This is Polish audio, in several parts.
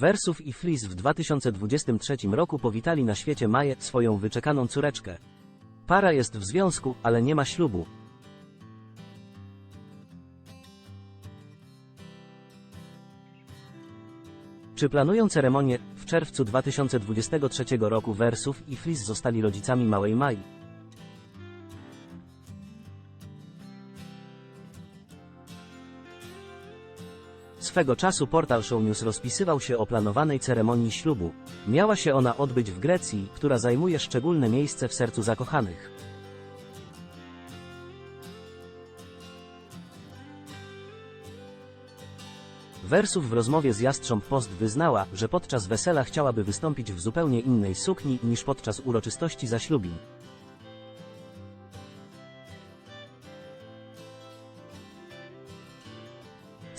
Wersów i Flis w 2023 roku powitali na świecie Maję, swoją wyczekaną córeczkę. Para jest w związku, ale nie ma ślubu. Czy planują ceremonię? W czerwcu 2023 roku Wersów i Flis zostali rodzicami małej Mai. Swego czasu portal Show News rozpisywał się o planowanej ceremonii ślubu. Miała się ona odbyć w Grecji, która zajmuje szczególne miejsce w sercu zakochanych. Wersów w rozmowie z Jastrząb Post wyznała, że podczas wesela chciałaby wystąpić w zupełnie innej sukni niż podczas uroczystości zaślubin.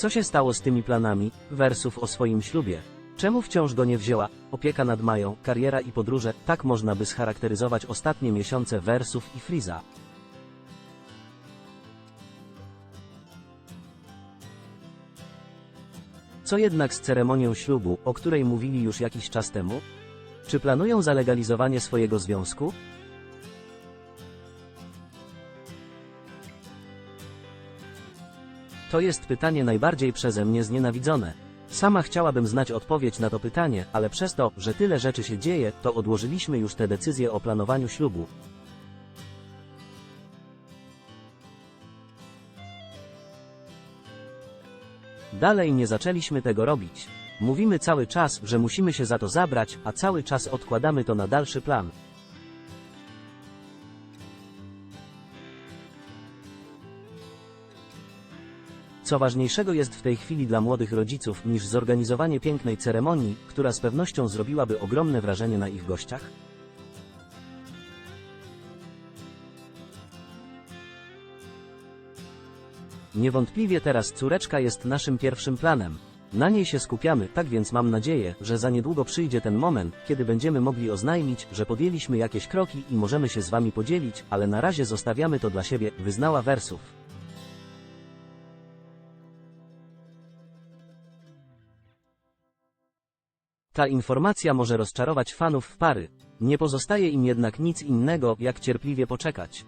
Co się stało z tymi planami, wersów o swoim ślubie? Czemu wciąż go nie wzięła? Opieka nad Mają, kariera i podróże, tak można by scharakteryzować ostatnie miesiące wersów i Friza. Co jednak z ceremonią ślubu, o której mówili już jakiś czas temu? Czy planują zalegalizowanie swojego związku? To jest pytanie najbardziej przeze mnie znienawidzone. Sama chciałabym znać odpowiedź na to pytanie, ale przez to, że tyle rzeczy się dzieje, to odłożyliśmy już te decyzje o planowaniu ślubu. Dalej nie zaczęliśmy tego robić. Mówimy cały czas, że musimy się za to zabrać, a cały czas odkładamy to na dalszy plan. Co ważniejszego jest w tej chwili dla młodych rodziców niż zorganizowanie pięknej ceremonii, która z pewnością zrobiłaby ogromne wrażenie na ich gościach? Niewątpliwie teraz córeczka jest naszym pierwszym planem. Na niej się skupiamy, tak więc mam nadzieję, że za niedługo przyjdzie ten moment, kiedy będziemy mogli oznajmić, że podjęliśmy jakieś kroki i możemy się z wami podzielić, ale na razie zostawiamy to dla siebie, wyznała wersów. Ta informacja może rozczarować fanów pary. Nie pozostaje im jednak nic innego, jak cierpliwie poczekać.